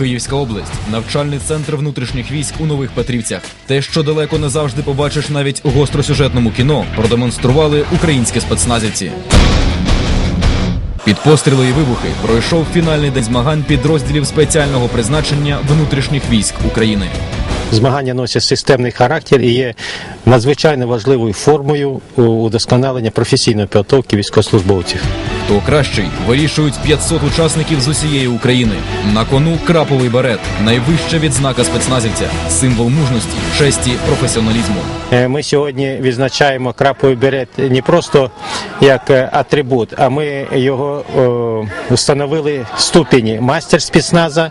Київська область, навчальний центр внутрішніх військ у нових Петрівцях. Те, що далеко не завжди побачиш навіть у гостросюжетному кіно, продемонстрували українські спецназівці. Під постріли і вибухи пройшов фінальний день змагань підрозділів спеціального призначення внутрішніх військ України. Змагання носять системний характер і є надзвичайно важливою формою удосконалення професійної підготовки військовослужбовців. Хто кращий вирішують 500 учасників з усієї України. На кону краповий берет, найвища відзнака спецназівця, символ мужності, честі, професіоналізму. Е, Ми сьогодні відзначаємо краповий берет не просто як е, атрибут, а ми його е, встановили ступені майстер спецназа,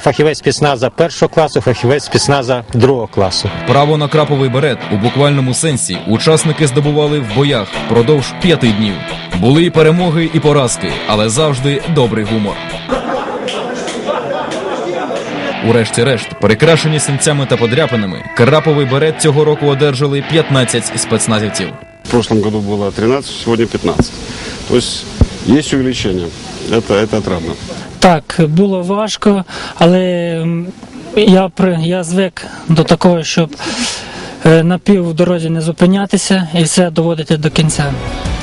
фахівець спецназа першого класу, фахівець спецназа другого класу. Право на краповий берет у буквальному сенсі учасники здобували в боях впродовж п'яти днів. Були і перемоги, і поразки, але завжди добрий гумор. Урешті-решт, перекрашені синцями та подряпинами, краповий берет цього року одержали 15 спецназівців. В прошлом году было 13, сегодня 15. То есть есть увеличение. Это, это отрадно. Так, було важко, але я, я звик до такого, щоб е, на півдорозі не зупинятися і все доводити до кінця.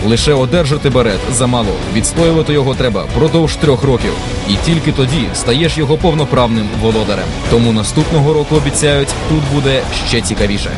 Лише одержати берет замало. Відстоювати його треба продовж трьох років. І тільки тоді стаєш його повноправним володарем. Тому наступного року обіцяють, тут буде ще цікавіше.